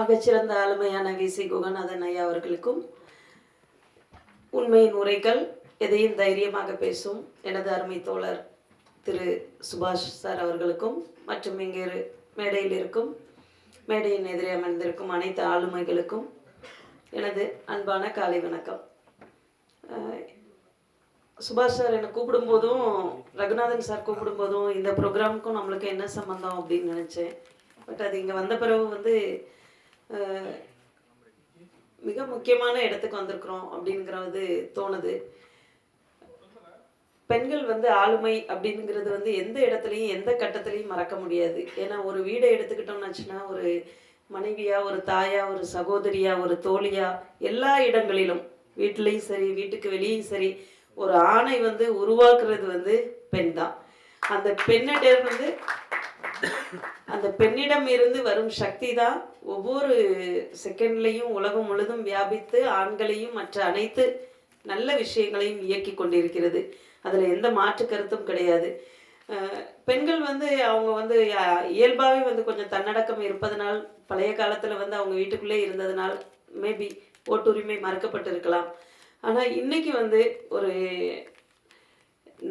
ஆகச்சிறந்த ஆளுமையான வி குகநாதன் ஐயா அவர்களுக்கும் உண்மையின் உரைகள் எதையும் தைரியமாக பேசும் எனது அருமை தோழர் திரு சுபாஷ் சார் அவர்களுக்கும் மற்றும் இங்கே மேடையில் இருக்கும் மேடையின் எதிரே அமர்ந்திருக்கும் அனைத்து ஆளுமைகளுக்கும் எனது அன்பான காலை வணக்கம். சுபாஷ் சார் என்னை கூப்பிடும்போதும் ரகுநாதன் சார் கூப்பிடும்போதும் இந்த ப்ரோக்ராமுக்கும் நம்மளுக்கு என்ன சம்மந்தம் அப்படின்னு நினச்சேன். பட் அது இங்கே வந்த பிறகு வந்து மிக முக்கியமான இடத்துக்கு வந்திருக்கிறோம் அப்படிங்கிறது தோணுது. பெண்கள் வந்து ஆளுமை அப்படிங்கிறது வந்து எந்த இடத்துலையும் எந்த கட்டத்துலையும் மறக்க முடியாது. ஏன்னா ஒரு வீடை எடுத்துக்கிட்டோம்னாச்சுன்னா ஒரு மனைவியா ஒரு தாயா ஒரு சகோதரியா ஒரு தோழியா எல்லா இடங்களிலும் வீட்டிலையும் சரி வீட்டுக்கு வெளியும் சரி ஒரு ஆணை வந்து உருவாக்குறது வந்து பெண் தான் அந்த பெண்ணிடம் வந்து அந்த பெண்ணிடம் இருந்து வரும் சக்தி தான் ஒவ்வொரு செகண்ட்லையும் உலகம் முழுதும் வியாபித்து ஆண்களையும் மற்ற அனைத்து நல்ல விஷயங்களையும் இயக்கி கொண்டிருக்கிறது. அதில் எந்த மாற்று கருத்தும் கிடையாது. பெண்கள் வந்து அவங்க வந்து இயல்பாகவே வந்து கொஞ்சம் தன்னடக்கம் இருப்பதனால் பழைய காலத்தில் வந்து அவங்க வீட்டுக்குள்ளே இருந்ததுனால் மேபி ஓட்டுரிமை மறுக்கப்பட்டிருக்கலாம். ஆனால் இன்னைக்கு வந்து ஒரு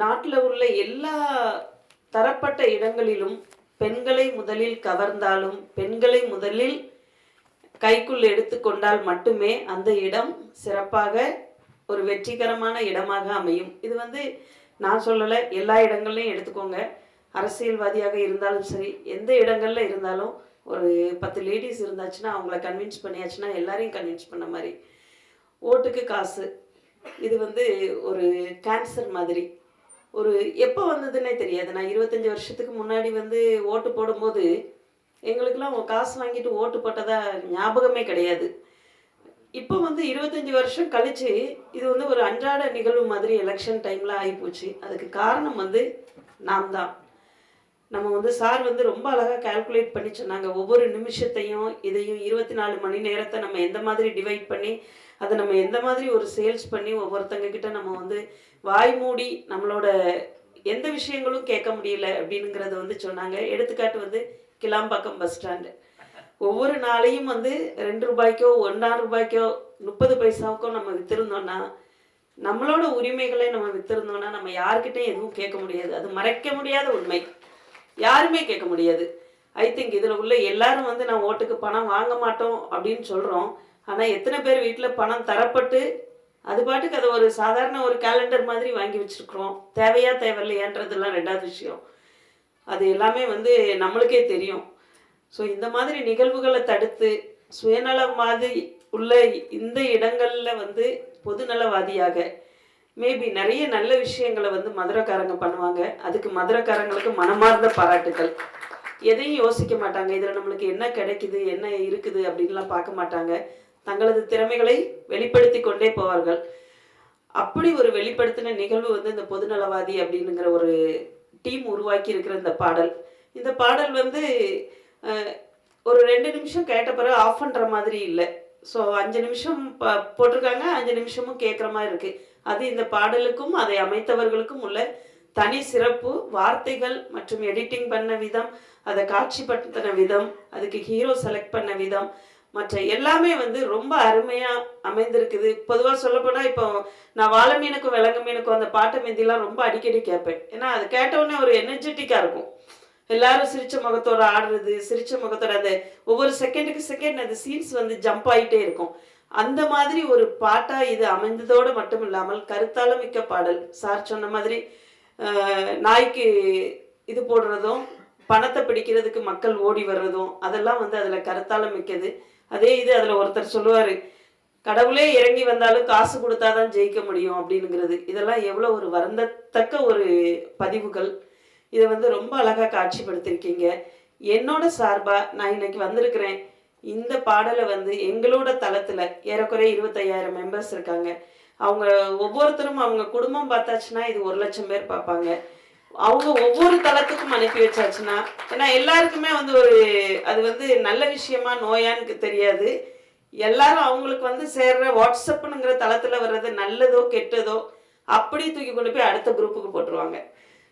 நாட்டில் உள்ள எல்லா தரப்பட்ட இடங்களிலும் பெண்களை முதலில் கவர்ந்தாலும் பெண்களை முதலில் கைக்குள் எடுத்துக்கொண்டால் மட்டுமே அந்த இடம் சிறப்பாக ஒரு வெற்றிகரமான இடமாக அமையும். இது வந்து நான் சொல்லலை எல்லா இடங்கள்லையும் எடுத்துக்கோங்க. அரசியல்வாதியாக இருந்தாலும் சரி எந்த இடங்களில் இருந்தாலும் ஒரு பத்து லேடிஸ் இருந்தாச்சுன்னா அவங்கள கன்வின்ஸ் பண்ணியாச்சுன்னா எல்லாரையும் கன்வின்ஸ் பண்ண மாதிரி. ஓட்டுக்கு காசு. இது வந்து ஒரு கேன்சர் மாதிரி. ஒரு எப்போ வந்ததுன்னே தெரியாது. நான் இருபத்தஞ்சி வருஷத்துக்கு முன்னாடி வந்து ஓட்டு போடும்போது எங்களுக்கெல்லாம் காசு வாங்கிட்டு ஓட்டு போட்டதா ஞாபகமே கிடையாது. இப்போ வந்து இருபத்தஞ்சி வருஷம் கழிச்சு இது வந்து ஒரு அன்றாட நிகழ்வு மாதிரி எலெக்ஷன் டைமில் ஆகிப்போச்சு. அதுக்கு காரணம் வந்து நாம் தான். நம்ம வந்து சார் வந்து ரொம்ப அழகாக கால்குலேட் பண்ணி சொன்னாங்க. ஒவ்வொரு நிமிஷத்தையும் இதையும் இருபத்தி நாலு மணி நேரத்தை நம்ம எந்த மாதிரி டிவைட் பண்ணி அதை நம்ம எந்த மாதிரி ஒரு சேல்ஸ் பண்ணி ஒவ்வொருத்தங்க கிட்ட நம்ம வந்து வாய் மூடி நம்மளோட எந்த விஷயங்களும் கேட்க முடியல அப்படிங்கிறத வந்து சொன்னாங்க. எடுத்துக்காட்டு வந்து கிளாம்பாக்கம் பஸ் ஸ்டாண்டு. ஒவ்வொரு நாளையும் வந்து ரெண்டு ரூபாய்க்கோ ஒன்றா ரூபாய்க்கோ முப்பது பைசாவுக்கோ நம்ம வித்திருந்தோம்னா நம்மளோட உரிமைகளை நம்ம வித்திருந்தோம்னா நம்ம யாருக்கிட்டையும் எதுவும் கேட்க முடியாது. அது மறைக்க முடியாத உண்மை. யாருமே கேட்க முடியாது. ஐ திங்க் இதில் உள்ள எல்லாரும் வந்து நான் ஓட்டுக்கு பணம் வாங்க மாட்டோம் அப்படின்னு சொல்கிறோம் ஆனால் எத்தனை பேர் வீட்டில் பணம் தரப்பட்டு அது பாட்டுக்கு அதை ஒரு சாதாரண ஒரு கேலண்டர் மாதிரி வாங்கி வச்சுருக்குறோம். தேவையா தேவையில்லையான்றதெல்லாம் ரெண்டாவது விஷயம். அது எல்லாமே வந்து நம்மளுக்கே தெரியும். ஸோ இந்த மாதிரி நிகழ்வுகளை தடுத்து சுயநலம் மாதிரி உள்ள இந்த இடங்களில் வந்து பொதுநலவாதியாக மேபி நிறைய நல்ல விஷயங்களை வந்து மதுரக்காரங்க பண்ணுவாங்க. அதுக்கு மதுரக்காரங்களுக்கு மனமார்ந்த பாராட்டுகள் எதையும் யோசிக்க மாட்டாங்க. இதில் நம்மளுக்கு என்ன கிடைக்குது என்ன இருக்குது அப்படின்லாம் பார்க்க மாட்டாங்க. தங்களது திறமைகளை வெளிப்படுத்தி கொண்டே போவார்கள். அப்படி ஒரு வெளிப்படுத்தின நிகழ்வு வந்து இந்த பொதுநலவாதி அப்படிங்கிற ஒரு டீம் உருவாக்கி இருக்கிற இந்த பாடல். இந்த பாடல் வந்து ஒரு ரெண்டு நிமிஷம் கேட்ட பிறகு ஆஃப் பண்ணுற மாதிரி இல்லை. ஸோ அஞ்சு நிமிஷம் ப போட்டிருக்காங்க. அஞ்சு நிமிஷமும் கேட்குற மாதிரி இருக்கு. அது இந்த பாடலுக்கும் அதை அமைத்தவர்களுக்கும் உள்ள தனி சிறப்பு வார்த்தைகள் மற்றும் எடிட்டிங் பண்ண விதம் அதை காட்சிப்படுத்தின விதம் அதுக்கு ஹீரோ செலக்ட் பண்ண விதம் மற்ற எல்லாமே வந்து ரொம்ப அருமையாக அமைந்திருக்குது. பொதுவாக சொல்லப்போனால் இப்போ நான் வாழை மீனுக்கும் விலங்கு மீனுக்கும் அந்த பாட்டை மீந்திலாம் ரொம்ப அடிக்கடி கேட்பேன். ஏன்னா அது கேட்டவுடனே ஒரு எனர்ஜெட்டிக்காக இருக்கும். எல்லாரும் சிரிச்ச முகத்தோட ஆடுறது சிரிச்ச முகத்தோட அந்த ஒவ்வொரு செகண்டுக்கு செகண்ட் அந்த சீன்ஸ் வந்து ஜம்ப் ஆகிட்டே இருக்கும். அந்த மாதிரி ஒரு பாட்டா இது அமைந்ததோடு மட்டும் இல்லாமல் கருத்தால மிக்க பாடல். சார் சொன்ன மாதிரி நாய்க்கு இது போடுறதும் பணத்தை பிடிக்கிறதுக்கு மக்கள் ஓடி வர்றதும் அதெல்லாம் வந்து அதில் கருத்தால மிக்கது. அதே இது அதில் ஒருத்தர் சொல்லுவார் கடவுளே இறங்கி வந்தாலும் காசு கொடுத்தாதான் ஜெயிக்க முடியும் அப்படிங்கிறது இதெல்லாம் எவ்வளோ ஒரு வருந்தத்தக்க ஒரு பதிவுகள். இதை வந்து ரொம்ப அழகாக காட்சிப்படுத்திருக்கீங்க. என்னோட சார்பாக நான் இன்னைக்கு வந்திருக்கிறேன். இந்த பாடலை வந்து எங்களோட தளத்தில் ஏறக்குறைய இருபத்தையாயிரம் மெம்பர்ஸ் இருக்காங்க. அவங்க ஒவ்வொருத்தரும் அவங்க குடும்பம் பார்த்தாச்சுன்னா இது ஒரு லட்சம் பேர் பார்ப்பாங்க. அவங்க ஒவ்வொரு தளத்துக்கும் அனுப்பி வச்சாச்சுன்னா ஏன்னா எல்லாருக்குமே வந்து ஒரு அது வந்து நல்ல விஷயமா நோயான்னு தெரியாது. எல்லாரும் அவங்களுக்கு வந்து சேர்ற வாட்ஸ்அப்புங்கிற தளத்தில் வர்றது நல்லதோ கெட்டதோ அப்படியே தூக்கி கொண்டு போய் அடுத்த குரூப்புக்கு போட்டுருவாங்க.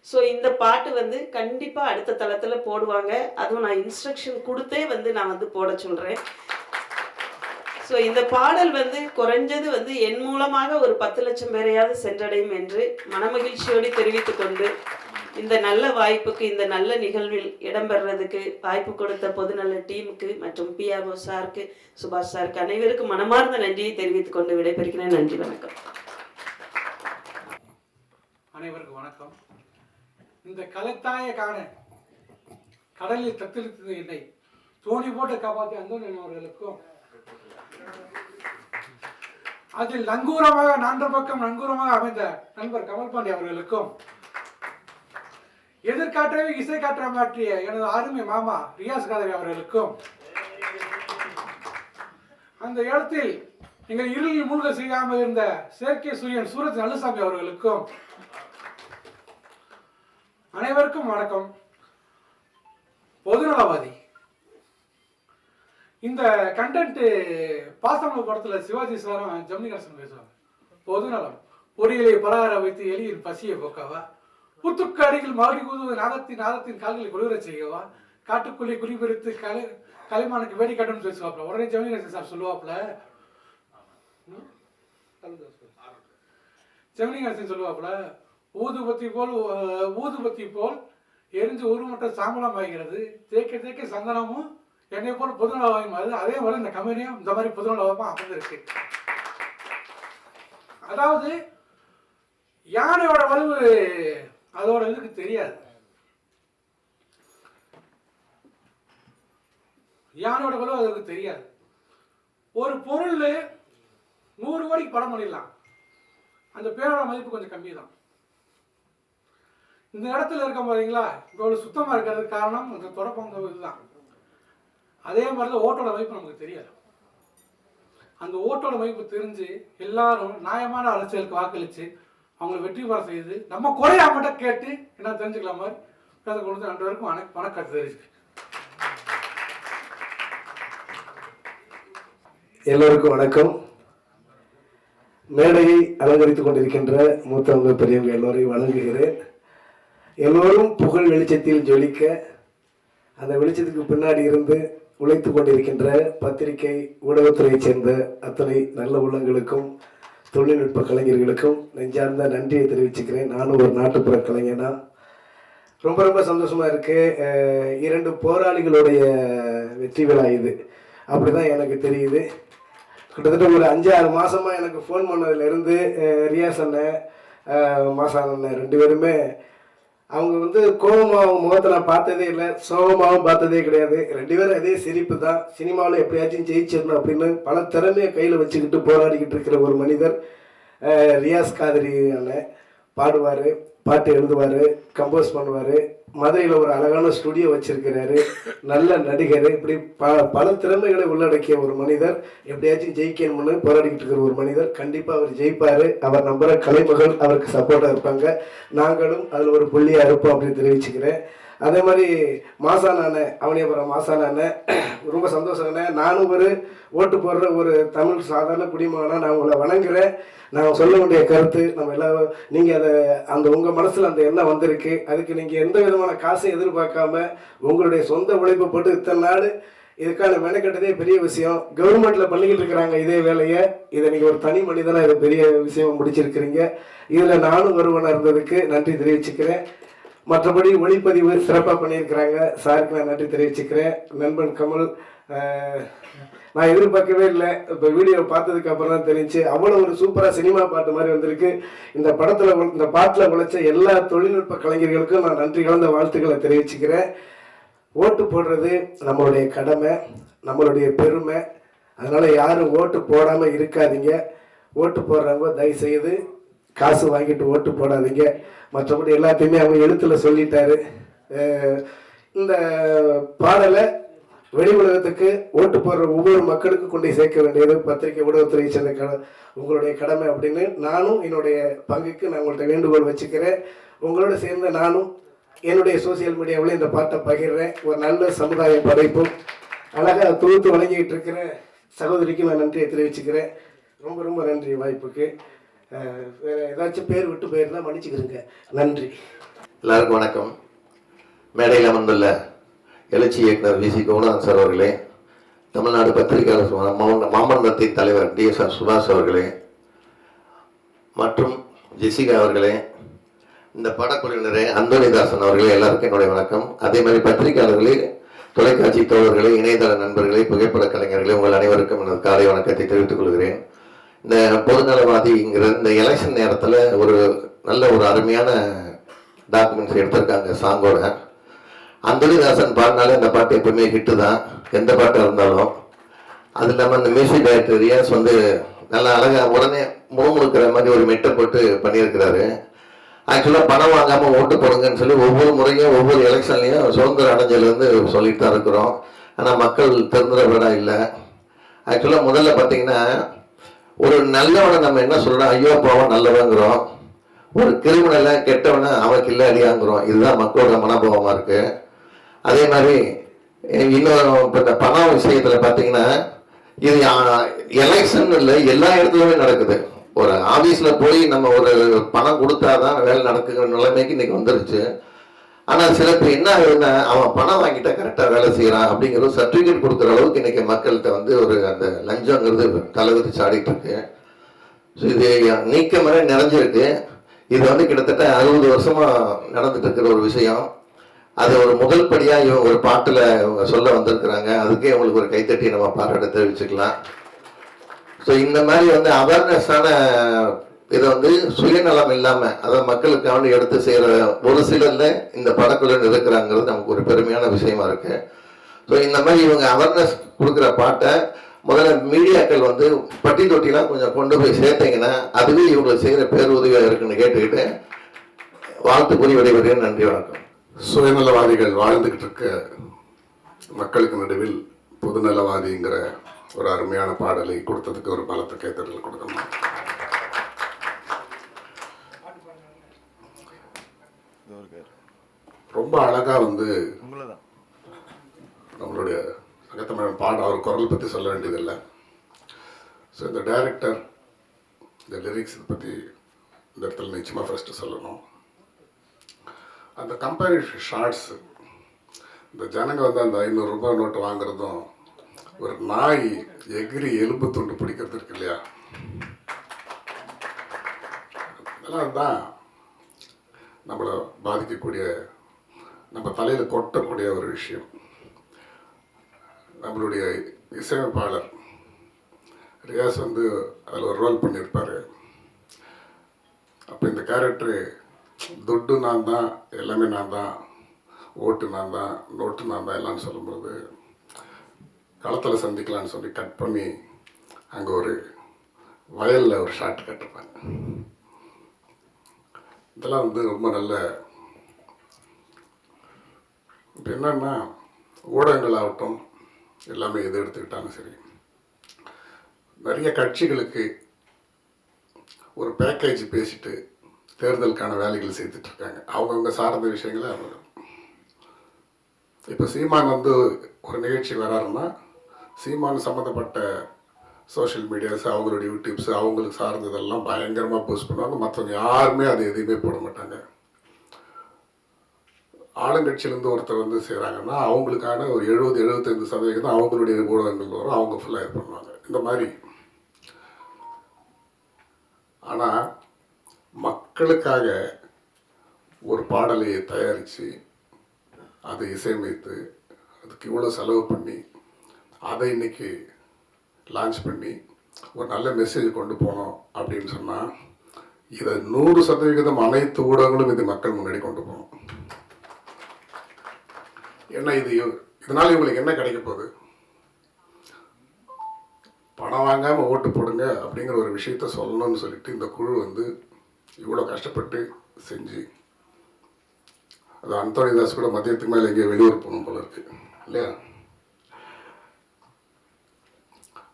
ஸோ இந்த பாட்டு வந்து கண்டிப்பாக அடுத்த தளத்தில் போடுவாங்க. அதுவும் நான் இன்ஸ்ட்ரக்ஷன் கொடுத்தே வந்து நான் வந்து போட சொல்கிறேன் ஸோ இந்த பாடல் வந்து குறைஞ்சது வந்து என் மூலமாக ஒரு பத்து லட்சம் பேரையாவது சென்றடையும் என்று மனமகிழ்ச்சியோடு தெரிவித்துக்கொண்டு இந்த நல்ல வாய்ப்புக்கு இந்த நல்ல நிகழ்வில் இடம்பெறதுக்கு வாய்ப்பு கொடுத்த பொதுநல டீமுக்கு மற்றும் பிஆர்ஓ சாருக்கு சுபாஷ் சாருக்கு அனைவருக்கும் மனமார்ந்த நன்றியை தெரிவித்துக் கொண்டு விடைபெறுகிறேன். நன்றி வணக்கம். அனைவருக்கும் வணக்கம். இந்த கலத்தாய காண கடலில் தத்தளித்தது என்னை. தோணி போட்டு காப்பாற்றி அந்த அவர்களுக்கும். அதில் நங்கூரமாக நான்கு பக்கம் நங்கூரமாக அமைந்த நண்பர் கமல்பாண்டி அவர்களுக்கும். எதிர்காற்றவே இசை காற்ற மாற்றிய எனது அருமை மாமா ரியாஸ் காதரி அவர்களுக்கும். அந்த இடத்தில் எங்கள் இருளில் மூழ்க செய்யாமல் இருந்த செயற்கை சூரியன் சூரஜ் நல்லசாமி அவர்களுக்கும். அனைவருக்கும் வணக்கம். பொதுநலவாதி. இந்த கண்டென்ட் பாசமல படத்துல சிவாஜி சாரும் ஜெமினி கணேசன் பேசுவாங்க. பொதுநலம். பொறியிலை பலகார வைத்து எலியின் பசியை போக்கவா? புத்துக்கு அடியில் மாறி கூதுவது நாகத்தின் நாகத்தின் கால்களை குளிர செய்யவா? காட்டுக்குள்ளே குடிபெருத்து கலை கலைமானுக்கு வேடி கட்டணும்னு பேசுவாப்ல. உடனே ஜெமினி சார் சொல்லுவாப்ல. ம்? ஜெமினி சொல்லுவாப்புல ஊதுபத்தி போல் ஊதுபத்தி போல் எரிஞ்சு உருமட்ட சாம்பலம் ஆகிறது தேக்க தேக்க சந்தனமும் என்னை போல் பொதுநலவாயும் அது அதே போல இந்த கம்பெனியும் இந்த மாதிரி பொதுநலவமா அமைந்திருக்கு. அதாவது யானையோட வலுவு அதோட இதுக்கு தெரியாது. யானோட கூட அதுக்கு தெரியாது. ஒரு பொருள் நூறு கோடிக்கு படம் பண்ணிடலாம். அந்த பேரோட மதிப்பு கொஞ்சம் கம்மி தான் இந்த இடத்துல இருக்க பாத்தீங்களா? இவ்வளவு சுத்தமா இருக்கிறதுக்கு காரணம் இந்த தொடப்பங்க இதுதான். அதே மாதிரி தான் ஓட்டோட மதிப்பு நமக்கு தெரியாது. அந்த ஓட்டோட மதிப்பு தெரிஞ்சு எல்லாரும் நியாயமான அரசியலுக்கு வாக்களிச்சு அவங்களை வெற்றி பெற செய்து நம்ம குறை அவங்கள்ட்ட கேட்டு என்ன தெரிஞ்சுக்கலாம் மாதிரி பேச கொடுத்து ரெண்டு பேருக்கும் வணக்க வணக்கம் தெரிவிச்சு எல்லோருக்கும் வணக்கம். மேடையை அலங்கரித்துக் கொண்டிருக்கின்ற மூத்தவங்க பெரியவங்க எல்லோரையும் வணங்குகிறேன். எல்லோரும் புகழ் வெளிச்சத்தில் ஜொலிக்க அந்த வெளிச்சத்துக்கு பின்னாடி இருந்து உழைத்து கொண்டிருக்கின்ற பத்திரிகை ஊடகத்துறையைச் சேர்ந்த அத்தனை நல்ல உள்ளங்களுக்கும் தொழில்நுட்ப கலைஞர்களுக்கும் நெஞ்சார்ந்த நன்றியை தெரிவிச்சுக்கிறேன். நானும் ஒரு நாட்டுப்புற கலைஞனா. ரொம்ப ரொம்ப சந்தோஷமா இருக்கு. இரண்டு போராளிகளுடைய வெற்றி விழா இது. அப்படிதான் எனக்கு தெரியுது. கிட்டத்தட்ட ஒரு அஞ்சு ஆறு மாசமா எனக்கு ஃபோன் பண்ணதுல இருந்து ரியாஸ் அண்ணன் அஹ் மாசான் அண்ணன் ரெண்டு பேருமே அவங்க வந்து கோபமாகவும் அவங்க முகத்தை நான் பார்த்ததே இல்லை சோகமாகவும் பார்த்ததே கிடையாது. ரெண்டு பேரும் அதே சிரிப்பு தான். சினிமாவில் எப்படியாச்சும் ஜெயிச்சிடணும் அப்படின்னு பல திறமையை கையில் வச்சுக்கிட்டு போராடிக்கிட்டு இருக்கிற ஒரு மனிதர் ரியாஸ் காதரி அண்ணன் பாடுவார் பாட்டு எழுதுவார் கம்போஸ் பண்ணுவார். மதுரையில் ஒரு அழகான ஸ்டுடியோ வச்சிருக்கிறாரு. நல்ல நடிகர். இப்படி ப பல திறமைகளை உள்ளடக்கிய ஒரு மனிதர். எப்படியாச்சும் ஜெயிக்கணும்னு போராடிக்கிட்டு இருக்கிற ஒரு மனிதர். கண்டிப்பாக அவர் ஜெயிப்பார். அவர் நம்புகிற கலைமகள் அவருக்கு சப்போர்ட்டாக இருப்பாங்க. நாங்களும் அதில் ஒரு புள்ளியாக இருப்போம் அப்படின்னு தெரிவிச்சுக்கிறேன். அதே மாதிரி மாசானான அவனியபுரம் மாசானான ரொம்ப சந்தோஷம் அண்ணன் நானும் ஒரு ஓட்டு போடுற ஒரு தமிழ் சாதாரண குடிமகனாக நான் உங்களை வணங்குறேன். நான் சொல்ல வேண்டிய கருத்து நம்ம எல்லா நீங்கள் அதை அந்த உங்கள் மனசில் அந்த எண்ணம் வந்திருக்கு. அதுக்கு நீங்கள் எந்த விதமான காசையும் எதிர்பார்க்காம உங்களுடைய சொந்த உழைப்பு போட்டு இத்தனை நாள் இதுக்கான மெனக்கெட்டதே பெரிய விஷயம். கவர்மெண்ட்ல பண்ணிக்கிட்டு இருக்கிறாங்க இதே வேலையை. இதை நீங்க ஒரு தனி மனிதனா இதை பெரிய விஷயம் முடிச்சிருக்கிறீங்க. இதுல நானும் ஒருவனா இருந்ததுக்கு நன்றி தெரிவிச்சுக்கிறேன். மற்றபடி ஒளிப்பதிவு சிறப்பாக பண்ணியிருக்கிறாங்க. சாருக்கு நான் நன்றி தெரிவிச்சுக்கிறேன். நண்பன் கமல் நான் எதிர்பார்க்கவே இல்லை. இப்போ வீடியோ பார்த்ததுக்கு அப்புறம் தான் தெரிஞ்சு அவ்வளோ ஒரு சூப்பராக சினிமா பாட்டு மாதிரி வந்திருக்கு. இந்த படத்தில் இந்த பாட்டில் உழைச்ச எல்லா தொழில்நுட்ப கலைஞர்களுக்கும் நான் நன்றி கலந்த வாழ்த்துக்களை தெரிவிச்சுக்கிறேன். ஓட்டு போடுறது நம்மளுடைய கடமை நம்மளுடைய பெருமை. அதனால் யாரும் ஓட்டு போடாமல் இருக்காதீங்க. ஓட்டு போடுறவங்க தயவு செய்து காசு வாங்கிட்டு ஓட்டு போடாதீங்க. மற்றபடி எல்லாத்தையுமே அவங்க எழுத்துல சொல்லிட்டாரு. இந்த பாடலை வெளி உலகத்துக்கு ஓட்டு போடுற ஒவ்வொரு மக்களுக்கும் கொண்டு சேர்க்க வேண்டியது பத்திரிகை ஊடகத்துறை சேர்ந்த கட உங்களுடைய கடமை அப்படின்னு நானும் என்னுடைய பங்குக்கு நான் உங்கள்கிட்ட வேண்டுகோள் வச்சுக்கிறேன். உங்களோட சேர்ந்து நானும் என்னுடைய சோசியல் மீடியாவில் இந்த பாட்டை பகிர்றேன். ஒரு நல்ல சமுதாயம் படைப்பும் அழகாக தொகுத்து வழங்கிட்டு இருக்கிற சகோதரிக்கு நான் நன்றியை தெரிவிச்சுக்கிறேன். ரொம்ப ரொம்ப நன்றி வாய்ப்புக்கு. வேறு ஏதாச்சும் பேர் விட்டு போயிருந்தால் மன்னிச்சுக்கிறேங்க. நன்றி. எல்லாருக்கும் வணக்கம். மேடையில் அமர்ந்துள்ள எழுச்சி இயக்குனர் வி. சி. கவுனான் சார் அவர்களே தமிழ்நாடு பத்திரிகையாளர் சங்க தலைவர் மாமன்றத்தின் தலைவர் டிஎஸ்ஆர் சுபாஷ் அவர்களே மற்றும் ஜெசிகா அவர்களே இந்த படக்குழுவினரே அந்தோனிதாசன் அவர்களே எல்லாருக்கும் என்னுடைய வணக்கம். அதே மாதிரி பத்திரிகையாளர்களே தொலைக்காட்சி தோழர்களே இணையதள நண்பர்களே புகைப்பட கலைஞர்களே உங்கள் அனைவருக்கும் எனது காலை வணக்கத்தை தெரிவித்துக் கொள்கிறேன். இந்த பொதுநலவாதிங்கிற இந்த எலெக்ஷன் நேரத்தில் ஒரு நல்ல ஒரு அருமையான டாக்குமெண்ட்ஸ் எடுத்திருக்காங்க சாங்கோட. அந்தோனிதாசன் பாடினாலே இந்த பாட்டு எப்பவுமே ஹிட்டு தான். எந்த பாட்டாக இருந்தாலும். அது இல்லாமல் அந்த மியூசிக் டைரக்டர் ரியாஸ் வந்து நல்லா அழகாக உடனே முழுமுழுக்கிற மாதிரி ஒரு மெட்டை போட்டு பண்ணியிருக்கிறாரு. ஆக்சுவலாக பணம் வாங்காமல் ஓட்டு போடுங்கன்னு சொல்லி ஒவ்வொரு முறையும் ஒவ்வொரு எலெக்ஷன்லையும் சுதந்திர அடைஞ்சலேருந்து சொல்லிட்டு தான் இருக்கிறோம். ஆனால் மக்கள் திறந்துட விட இல்லை ஆக்சுவலாக முதல்ல பார்த்தீங்கன்னா ஒரு நல்லவனை நம்ம என்ன சொல்கிறோம் ஐயோ அப்பாவும் நல்லவங்கிறோம் ஒரு கிரிமினலை கெட்டவனை அவன் கில்லாடியாங்கிறோம். இதுதான் மக்களோட மனோபாவமாக இருக்குது அதே மாதிரி இன்னொரு இன்னும் இப்போ இந்த பணம் விஷயத்தில் பார்த்தீங்கன்னா இது எலெக்ஷன் இல்லை எல்லா இடத்துலையுமே நடக்குது. ஒரு ஆஃபீஸில் போய் நம்ம ஒரு பணம் கொடுத்தாதான் வேலை நடக்குங்கிற நிலைமைக்கு இன்னைக்கு வந்துருச்சு. ஆனால் சில பேர் என்ன ஆகுதுன்னா அவன் பணம் வாங்கிட்டா கரெக்டாக வேலை செய்கிறான் அப்படிங்கிற சர்டிஃபிகேட் கொடுக்குற அளவுக்கு இன்னைக்கு மக்கள்கிட்ட வந்து ஒரு அந்த லஞ்சங்கிறது தலைவரி சாடிட்டு இருக்கு ஸோ இது நீக்க மாதிரி நிறைஞ்சிருக்கு. இது வந்து கிட்டத்தட்ட அறுபது வருஷமா நடந்துட்டு இருக்கிற ஒரு விஷயம். அது ஒரு முதல் படியாக இவங்க ஒரு பாட்டில் இவங்க சொல்ல வந்திருக்கிறாங்க. அதுக்கே அவங்களுக்கு ஒரு கைத்தட்டி நம்ம பாராட்ட தெரிவிச்சுக்கலாம். ஸோ இந்த மாதிரி வந்து அவேர்னஸான இதை வந்து சுயநலம் இல்லாம அதாவது மக்களுக்காக எடுத்து செய்யற ஒரு சிலர்ல இந்த படக்குழுன்னு இருக்கிறாங்கிறது நமக்கு ஒரு பெருமையான விஷயமா இருக்கு. ஸோ இந்த மாதிரி இவங்க அவேர்னஸ் கொடுக்குற பாட்டை முதல்ல மீடியாக்கள் வந்து பட்டி தொட்டிலாம் கொஞ்சம் கொண்டு போய் சேர்த்தீங்கன்னா அதுவே இவங்களுக்கு செய்கிற பேருதவியாக இருக்குன்னு கேட்டுக்கிட்டு வாழ்த்து கூறி விடைபெறுகிறேன். நன்றி வணக்கம். சுயநலவாதிகள் வாழ்ந்துக்கிட்டு இருக்க மக்களுக்கு நடுவில் பொதுநலவாதிங்கிற ஒரு அருமையான பாடலை கொடுத்ததுக்கு ஒரு பலத்த கைத்தறல் கொடுக்கணும். ரொம்ப அழகா வந்து நம்மளுடைய சங்கத்தமிழன் பாட அவர் குரல் பற்றி சொல்ல வேண்டியதில்லை. ஸோ இந்த டைரக்டர் இந்த லிரிக்ஸ் பற்றி இந்த இடத்துல நிச்சயமாக ஃபஸ்ட்டு சொல்லணும். அந்த கம்பேரிஷன் ஷார்ட்ஸ் இந்த ஜனங்க வந்து அந்த ஐநூறு ரூபாய் நோட்டு வாங்குறதும் ஒரு நாய் எகிரி எலும்பு துண்டு பிடிக்கிறது இருக்கு இல்லையா? அதெல்லாம் தான் நம்மளை பாதிக்கக்கூடிய நம்ம தலையில் கொட்டக்கூடிய ஒரு விஷயம். நம்மளுடைய இசையமைப்பாளர் ரியாஸ் வந்து அதில் ஒரு ரோல் பண்ணியிருப்பார். அப்போ இந்த கேரக்டரு துட்டு நான் தான் எல்லாமே நான் தான் ஓட்டு நான் தான் நோட்டு நான் தான் எல்லாம்னு சொல்லும்போது களத்தில் சந்திக்கலாம்னு சொல்லி கட் பண்ணி அங்கே ஒரு வயலில் ஒரு ஷாட் கட்டிருப்பாங்க. இதெல்லாம் வந்து ரொம்ப நல்ல இப்போ என்னென்னா ஊடகங்கள் ஆகட்டும் எல்லாமே எது எடுத்துக்கிட்டாலும் சரி நிறைய கட்சிகளுக்கு ஒரு பேக்கேஜ் பேசிட்டு தேர்தலுக்கான வேலைகள் செய்துட்ருக்காங்க. அவங்கவுங்க சார்ந்த விஷயங்களை அவங்க இப்போ சீமான் வந்து ஒரு நிகழ்ச்சி வராருன்னா சீமான் சம்மந்தப்பட்ட சோஷியல் மீடியாஸ் அவங்களுடைய யூடியூப்ஸ் அவங்களுக்கு சார்ந்ததெல்லாம் பயங்கரமாக போஸ்ட் பண்ணுவாங்க. மற்றவங்க யாருமே அது எதையுமே போட மாட்டாங்க. ஆளுங்கட்சியிலேருந்து ஒருத்தர் வந்து செய்கிறாங்கன்னா அவங்களுக்கான ஒரு எழுபது எழுபத்தைந்து சதவீதம் அவங்களுடைய ஊடகங்கள் வரும். அவங்க ஃபுல்லாக இது பண்ணுவாங்க. இந்த மாதிரி. ஆனால் மக்களுக்காக ஒரு பாடலை தயாரித்து அதை இசையமைத்து அதுக்கு இவ்வளோ செலவு பண்ணி அதை இன்னைக்கு லான்ச் பண்ணி ஒரு நல்ல மெசேஜ் கொண்டு போனோம் அப்படின்னு சொன்னால் இதை நூறு சதவிகிதம் அனைத்து ஊடகங்களும் இது மக்கள் முன்னாடி கொண்டு போகணும். என்ன இது? இதனால் இவங்களுக்கு என்ன கிடைக்க போகுது? பணம் வாங்காமல் ஓட்டு போடுங்க அப்படிங்கிற ஒரு விஷயத்த சொல்லணும்னு சொல்லிட்டு இந்த குழு வந்து இவ்வளோ கஷ்டப்பட்டு செஞ்சு அது அந்தோனிதாஸ் கூட மதியத்துக்கு மேலே எங்கேயோ வெளியூர் போகணும் போல இருக்கு இல்லையா?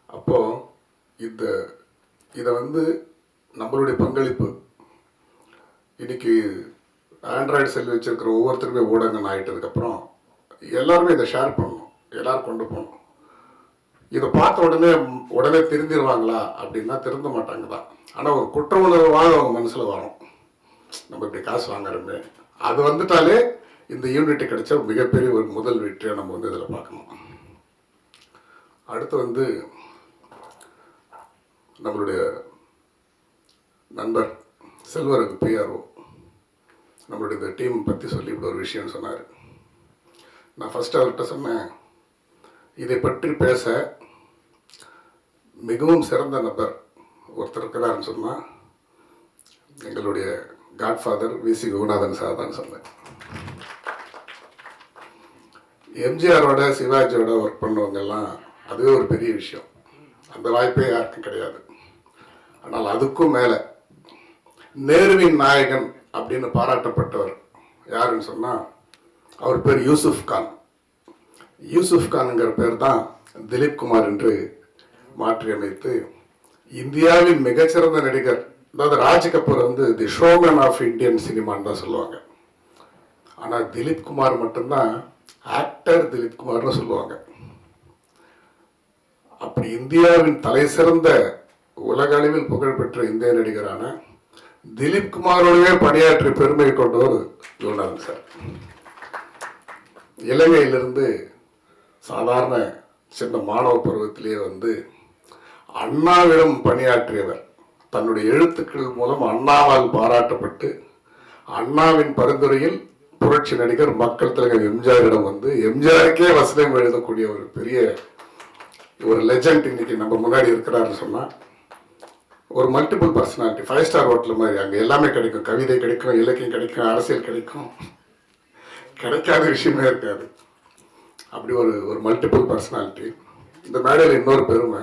அப்போ இந்த இதை வந்து நம்மளுடைய பங்களிப்பு. இன்னைக்கு ஆண்ட்ராய்டு செல் வச்சிருக்கிற ஒவ்வொருத்தருமே ஊடகங்கள் ஆகிட்டதுக்கப்புறம் எல்லாருமே இதை ஷேர் பண்ணணும். எல்லாரும் கொண்டு போகணும். இதை பார்த்த உடனே உடனே திருந்திடுவாங்களா அப்படின்னா திருந்த மாட்டாங்க தான். ஆனால் ஒரு குற்ற உணர்வாக அவங்க மனசில் வரும். நம்ம இப்படி காசு வாங்குறோமே. அது வந்துட்டாலே இந்த யூனிட் கிடைச்ச மிகப்பெரிய ஒரு முதல் வெற்றியை நம்ம வந்து இதில் பார்க்கணும். அடுத்து வந்து நம்மளுடைய நண்பர் செல்வருக்கு பிஆர்ஓ நம்மளுடைய இந்த டீம் பற்றி சொல்லி இப்படி ஒரு விஷயம் சொன்னார். நான் ஃபஸ்ட்டு அவர்கிட்ட சொன்னேன் இதை பற்றி பேச மிகவும் சிறந்த நபர் ஒருத்தர் இருக்கிறாருன்னு சொன்னால் எங்களுடைய godfather V C Gurunathan sir தான் சொன்னேன். எம்ஜிஆரோட சிவாஜியோட ஒர்க் பண்ணவங்க எல்லாம் அதுவே ஒரு பெரிய விஷயம். அந்த வாய்ப்பே யாருக்கும் கிடையாது. ஆனால் அதுக்கும் மேலே நேருவின் நாயகன் அப்படின்னு பாராட்டப்பட்டவர் யாருன்னு சொன்னால் அவர் பேர் யூசுப் கான். யூசுப் கானுங்கிற பேர் தான் திலீப் குமார் என்று மாற்றியமைத்து இந்தியாவின் மிகச்சிறந்த நடிகர் அதாவது ராஜ் கபூர் வந்து தி ஷோமேன் ஆஃப் இந்தியன் சினிமான்னு தான் சொல்லுவாங்க. ஆனால் திலீப் குமார் மட்டும்தான் ஆக்டர் திலீப் குமார்னு சொல்லுவாங்க. அப்படி இந்தியாவின் தலை சிறந்த உலக அளவில் புகழ்பெற்ற இந்திய நடிகரான திலீப் குமாரோடவே பணியாற்றிய பெருமை கொண்டவர் யுவநாதன் சார். இலங்கையிலிருந்து சாதாரண சின்ன மாணவ பருவத்திலேயே வந்து அண்ணாவிடம் பணியாற்றியவர். தன்னுடைய எழுத்துக்கள் மூலம் அண்ணாவால் பாராட்டப்பட்டு அண்ணாவின் பரிந்துரையில் புரட்சி நடிகர் மக்கள் தலைவர் எம்ஜிஆரிடம் வந்து எம்ஜிஆருக்கே வசனம் எழுதக்கூடிய ஒரு பெரிய ஒரு லெஜண்ட் இன்னைக்கு நம்ம முன்னாடி இருக்கிறாருன்னு சொன்னால் ஒரு multiple personality five star hotel மாதிரி அங்கே எல்லாமே கிடைக்கும். கவிதை கிடைக்கும் இலக்கியம் கிடைக்கும் அரசியல் கிடைக்கும். கிடைக்காத விஷயமே இருக்காது. அப்படி ஒரு ஒரு மல்டிபிள் பர்சனாலிட்டி இந்த மேடையில் இன்னொரு பெருமை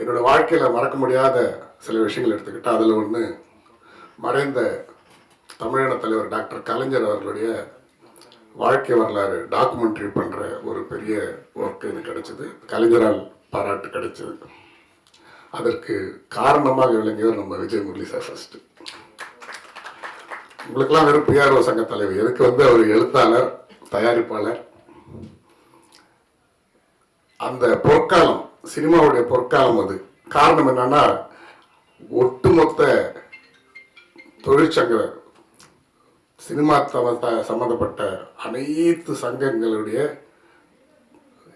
என்னோட வாழ்க்கையில் மறக்க முடியாத சில விஷயங்கள் எடுத்துக்கிட்டால் அதில் ஒன்று மறைந்த தமிழின தலைவர் டாக்டர் கலைஞர் அவர்களுடைய வாழ்க்கை வரலாறு டாக்குமெண்ட்ரி பண்ணுற ஒரு பெரிய ஒர்க் எனக்கு கிடைச்சது. கலைஞரால் பாராட்டு கிடைச்சது. அதற்கு காரணமாக விளங்கியவர் நம்ம விஜய் முரளி சார் ஃபஸ்ட்டு உங்களுக்கெல்லாம் வெறும் பிஆர்ஓ சங்க தலைவர். எதுக்கு வந்து அவர் எழுத்தாளர் தயாரிப்பாளர்? அந்த பொற்காலம் சினிமாவுடைய பொற்காலம் அது. காரணம் என்னன்னா ஒட்டுமொத்த தொழிற்சங்க சினிமா சம்மந்த- சம்மந்தப்பட்ட அனைத்து சங்கங்களுடைய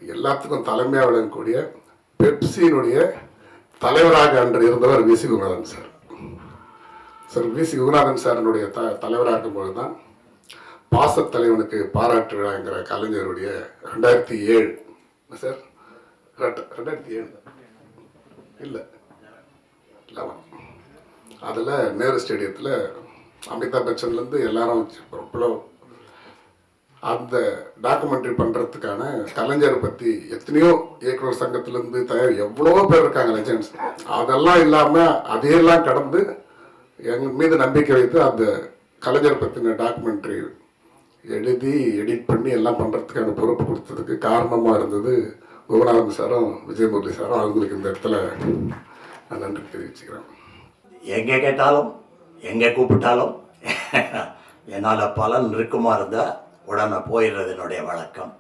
எல்லாத்துக்கும் தலைமையாக விளங்கக்கூடிய பெப்சியினுடைய தலைவராக அன்று இருந்தவர் V sir. Sir V. C Gurunathan த தலைவராக இருக்கும்போது தான் பாசத்தலைவனுக்கு பாராட்டு விழாங்கிற கலைஞருடைய ரெண்டாயிரத்தி ஏழு சார்? ரெண்டாயிரத்தி ஏழு. இல்லை. லெவன். அதில் நேரு ஸ்டேடியத்தில் அமிதாப் பச்சன்லேருந்து எல்லாரும் வச்சு இவ்வளோ அந்த டாக்குமெண்ட்ரி பண்ணுறதுக்கான கலைஞரை பற்றி எத்தனையோ இயக்குனர் சங்கத்திலேருந்து தயார் எவ்வளோ பேர் இருக்காங்க லெஜண்ட்ஸ் அதெல்லாம் இல்லாமல் அதையெல்லாம் கடந்து எங்கள் மீது நம்பிக்கை வைத்து அந்த கலைஞர் பற்றின டாக்குமெண்ட்ரி எழுதி எடிட் பண்ணி எல்லாம் பண்ணுறதுக்கான பொறுப்பு கொடுத்ததுக்கு காரணமாக இருந்தது குருநாதன் சாரும் விஜயமுரளி சாரும். அவங்களுக்கு இந்த இடத்துல நான் நன்றி தெரிவிச்சுக்கிறேன். எங்கே கேட்டாலும் எங்கே கூப்பிட்டாலும் என்னால் பலன் இருக்குமா இருந்தால் உடனே போயிடுறது என்னுடைய வழக்கம்.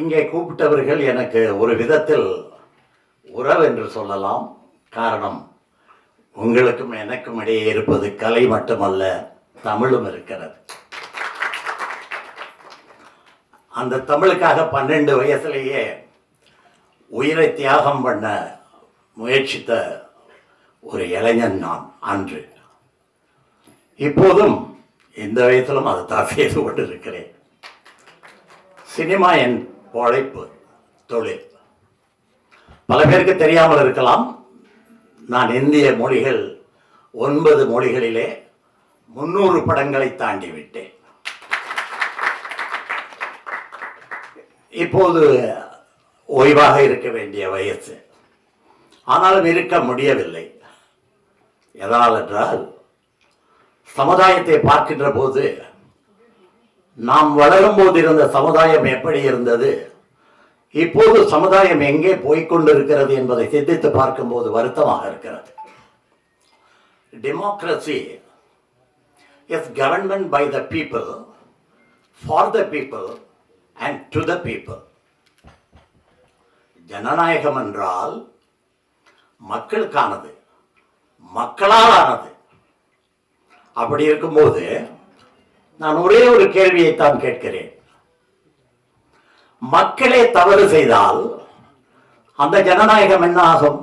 இங்கே கூப்பிட்டவர்கள் எனக்கு ஒரு விதத்தில் உறவு என்று சொல்லலாம். காரணம் உங்களுக்கும் எனக்கும் இடையே இருப்பது கலை மட்டுமல்ல தமிழும் இருக்கிறது. அந்த தமிழுக்காக பன்னெண்டு வயசுலேயே உயிரை தியாகம் பண்ண முயற்சித்த ஒரு இளைஞன் நான் அன்று. இப்போதும் இந்த வயசிலும் அதை தான் செய்து கொண்டிருக்கிறேன். சினிமா என் உழைப்பு தொழில். பல பேருக்கு தெரியாமல் இருக்கலாம் நான் இந்திய மொழிகள் ஒன்பது மொழிகளிலே முன்னூறு படங்களை தாண்டி விட்டேன் இப்போது ஓய்வாக இருக்க வேண்டிய வயசு. ஆனாலும் இருக்க முடியவில்லை. எதனால் என்றால் சமுதாயத்தை பார்க்கின்ற போது நாம் வளரும் போது இருந்த சமுதாயம் எப்படி இருந்தது? இப்போது சமுதாயம் எங்கே போய்கொண்டிருக்கிறது என்பதை சிந்தித்து பார்க்கும்போது வருத்தமாக இருக்கிறது. Democracy is government by the people for the people and to the people ஜனநாயகம் என்றால் மக்களுக்கானது மக்களால் ஆனது அப்படி இருக்கும்போது நான் ஒரே ஒரு கேள்வியைத்தான் கேட்கிறேன். மக்களே தவறு செய்தால் அந்த ஜனநாயகம் என்ன ஆகும்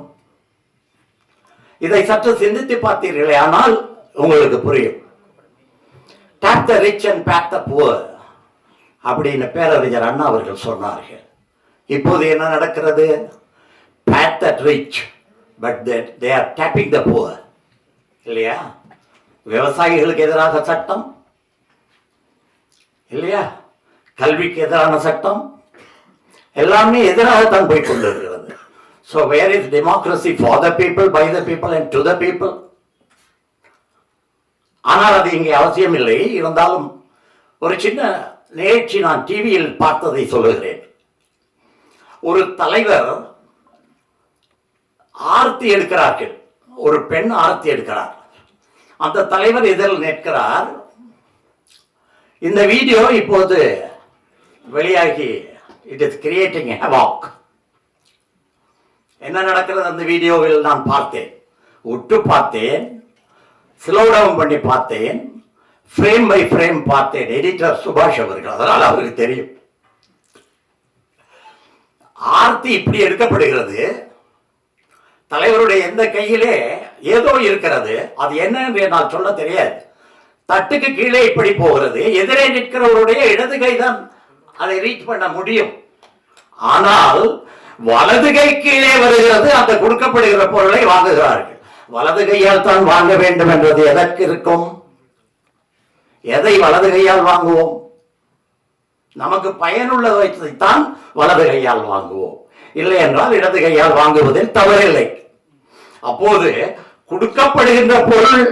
இதை சற்று சிந்தித்து பார்த்தீர்களே ஆனால் உங்களுக்கு புரியும். Tap the rich and back the poor அப்படின்னு பேரறிஞர் அண்ணா அவர்கள் சொன்னார்கள். இப்போது என்ன நடக்கிறது? Back the rich but they are tapping the poor இல்லையா? விவசாயிகளுக்கு எதிராக சட்டம்? இல்லையா? கல்விக்கு எதிரான சட்டம்? எல்லாமே எதிராகத்தான் போய் கொண்டிருக்கிறது. So where is democracy for the people by the people and to the people ஆனால் அது இங்கே அவசியம் இல்லை. இருந்தாலும் ஒரு சின்ன நிகழ்ச்சி நான் டிவியில் பார்த்ததை சொல்லுகிறேன். ஒரு தலைவர் ஆர்த்தி எடுக்கிறார்கள். ஒரு பெண் ஆர்த்தி எடுக்கிறார். அந்த தலைவர் இதில் நிற்கிறார். இந்த வீடியோ இப்போது வெளியாகி இட் இஸ் கிரியேட்டிங் ஹெவாக் என்ன நடக்கிறது அந்த வீடியோவில் நான் பார்த்தேன். உற்று பார்த்தேன். ஸ்லோ டவுன் பண்ணி பார்த்தேன். ஃப்ரேம் பை ஃப்ரேம் பார்த்தேன். எடிட்டர் சுபாஷ் அவர்கள். அதனால் அவருக்கு தெரியும். ஆர்த்தி இப்படி எடுக்கப்படுகிறது. தலைவருடைய எந்த கையிலே ஏதோ இருக்கிறது. அது என்ன என்று என்னால் சொல்ல தெரியாது. தட்டுக்கு கீழே இப்படி போகிறது. எதிரே நிற்கிறவருடைய இடது கைதான் அதை ரீச் பண்ண முடியும். ஆனால் வலது கை கீழே வருகிறது அந்த கொடுக்கப்படுகிற பொருளை வாங்குகிறார்கள். வலது கையால் தான் வாங்க வேண்டும் என்றது எதற்கு இருக்கும்? எதை வலது கையால் வாங்குவோம்? நமக்கு பயனுள்ளதைத்தான் வலது கையால் வாங்குவோம். இல்லை என்றால் இடது கையால் வாங்குவதில் தவறில்லை. அப்போது கொடுக்கப்படுகின்ற பொருள்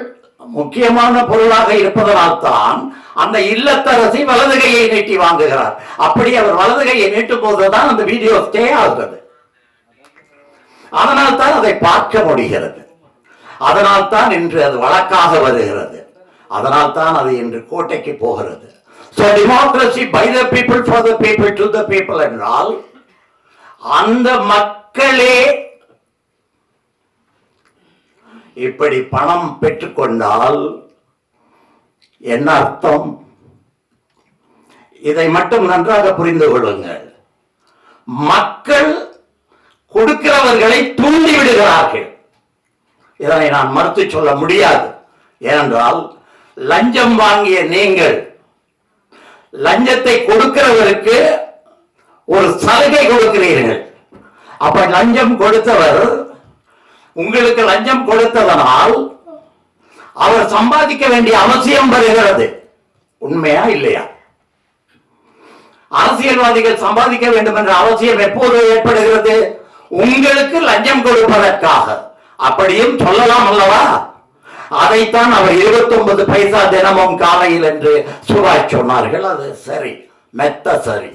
முக்கியமான பொருளாக இருப்பதனால் தான் அந்த இல்லத்தரசி வலது கையை நீட்டி வாங்குகிறார். அப்படி அவர் வலது கையை நீட்டும் போதுதான் அந்த வீடியோ ஸ்டே ஆகிறது அதனால் தான் அதை பார்க்க முடிகிறது. அதனால் தான் இன்று அது வழக்காக வருகிறது. அதனால் தான் அது இன்று கோட்டைக்கு போகிறது. So democracy by the people for the people to the people என்றால் அந்த மக்களே இப்படி பணம் பெற்றுக்கொண்டால் என்ன அர்த்தம்? இதை மட்டும் நன்றாக புரிந்து கொள்ளுங்கள். மக்கள் கொடுக்கிறவர்களை தூண்டி விடுகிறார்கள். இதனை நான் மறுத்து சொல்ல முடியாது. ஏனென்றால் லஞ்சம் வாங்கிய நீங்கள் லஞ்சத்தை கொடுக்கிறவருக்கு ஒரு சலுகை கொடுக்கிறீர்கள். அப்ப லஞ்சம் கொடுத்தவர் உங்களுக்கு லஞ்சம் கொடுத்ததனால் அவர் சம்பாதிக்க வேண்டிய அவசியம் வருகிறது. உண்மையா இல்லையா? அரசியல்வாதிகள் சம்பாதிக்க வேண்டும் என்ற அவசியம் எப்போது ஏற்படுகிறது? உங்களுக்கு லஞ்சம் கொடுப்பதற்காக. அப்படியும் சொல்லலாம் அல்லவா? அதைத்தான் அவர் 29 பைசா தினமும் காலையில் என்று சுபாஷ் சொன்னார்கள். அது சரி மெத்த சரி.